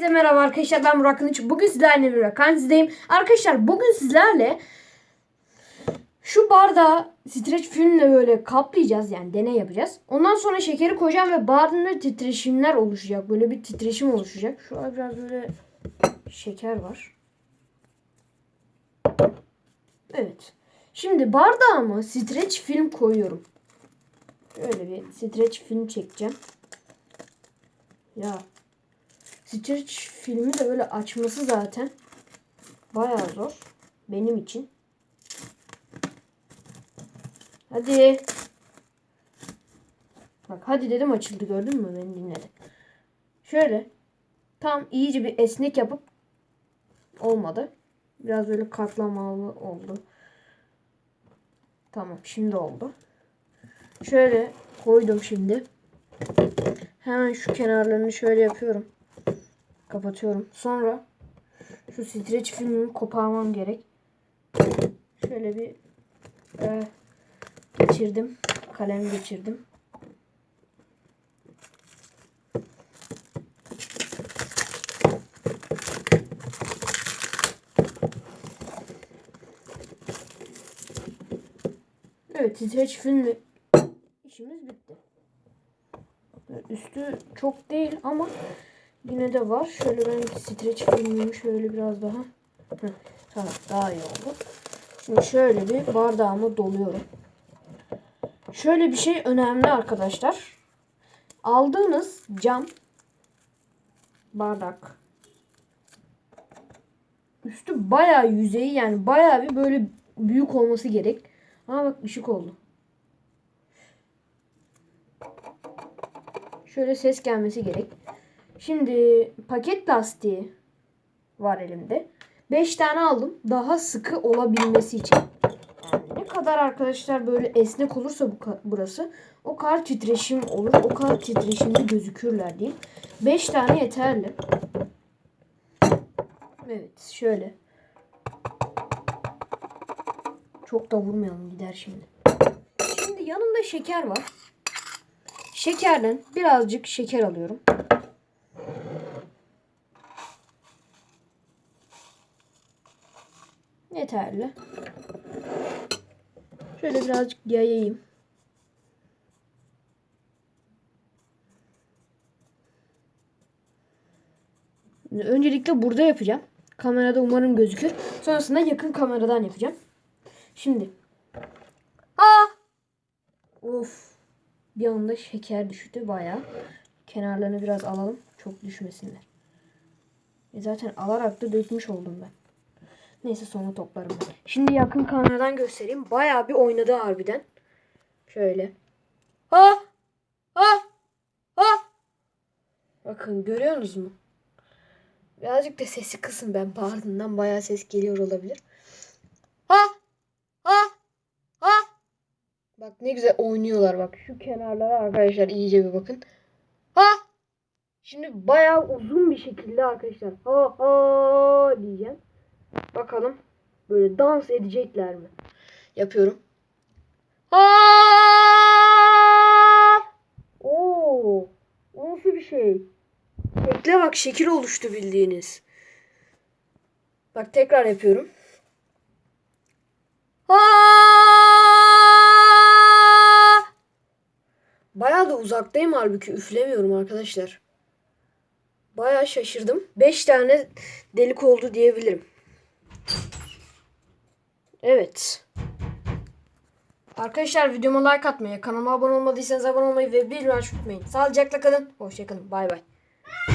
Herkese merhaba arkadaşlar ben Burak Kılıç. Bugün sizlerle bir vakansideyim. Arkadaşlar bugün sizlerle şu bardağı streç filmle böyle kaplayacağız yani deney yapacağız. Ondan sonra şekeri koyacağım ve bardağında titreşimler oluşacak. Böyle bir titreşim oluşacak. Şu an biraz böyle şeker var. Evet. Şimdi bardağıma streç film koyuyorum. Şöyle bir streç film çekeceğim. Ya Stitch filmi de böyle açması zaten bayağı zor benim için. Hadi. Bak hadi dedim açıldı gördün mü beni dinledi. Şöyle tam iyice bir esnek yapıp olmadı. Biraz böyle katlamalı oldu. Tamam şimdi oldu. Şöyle koydum şimdi. Hemen şu kenarlarını şöyle yapıyorum. Kapatıyorum. Sonra şu streç filmimi koparmam gerek. Şöyle bir e, geçirdim. Kalem geçirdim. Evet streç filmle işimiz bitti. Üstü çok değil ama Yine de var. Şöyle ben streç filmimi şöyle biraz daha. Tamam daha iyi oldu. Şimdi şöyle bir bardağımı doluyorum. Şöyle bir şey önemli arkadaşlar. Aldığınız cam bardak üstü bayağı yüzeyi yani bayağı bir böyle büyük olması gerek. Ama bak ışık oldu. Şöyle ses gelmesi gerek. Şimdi paket lastiği var elimde. 5 tane aldım. Daha sıkı olabilmesi için. Yani ne kadar arkadaşlar böyle esnek olursa bu burası o kadar titreşim olur. O kadar titreşimli gözükürler diyeyim. 5 tane yeterli. Evet şöyle. Çok da vurmayalım gider şimdi. Şimdi yanımda şeker var. Şekerden birazcık şeker alıyorum. Yeterli. Şöyle birazcık yayayım. Öncelikle burada yapacağım. Kamerada umarım gözükür. Sonrasında yakın kameradan yapacağım. Şimdi. Aa! Of. Bir anda şeker düştü baya. Kenarlarını biraz alalım. Çok düşmesinler. E zaten alarak da dökmüş oldum ben. Neyse sonra toplarım. Şimdi yakın kameradan göstereyim. Bayağı bir oynadı harbiden. Şöyle. Ha! Ha! Ha! Bakın görüyorsunuz mu? Birazcık da sesi kısın ben bağırdığından bayağı ses geliyor olabilir. Ha! Ha! Ha! Bak ne güzel oynuyorlar bak. Şu kenarlara arkadaşlar iyice bir bakın. Ha! Şimdi bayağı uzun bir şekilde arkadaşlar. Ha ha diyeceğim. Bakalım böyle dans edecekler mi? Yapıyorum. Aa! Oo! O nasıl bir şey? Bekle bak şekil oluştu bildiğiniz. Bak tekrar yapıyorum. Bayağı da uzaktayım halbuki üflemiyorum arkadaşlar. Bayağı şaşırdım. 5 tane delik oldu diyebilirim. Evet. Arkadaşlar videoma like atmayı, kanalıma abone olmadıysanız abone olmayı ve bildirim açmayı unutmayın. Sağlıcakla kalın. Hoşçakalın. Bay bay.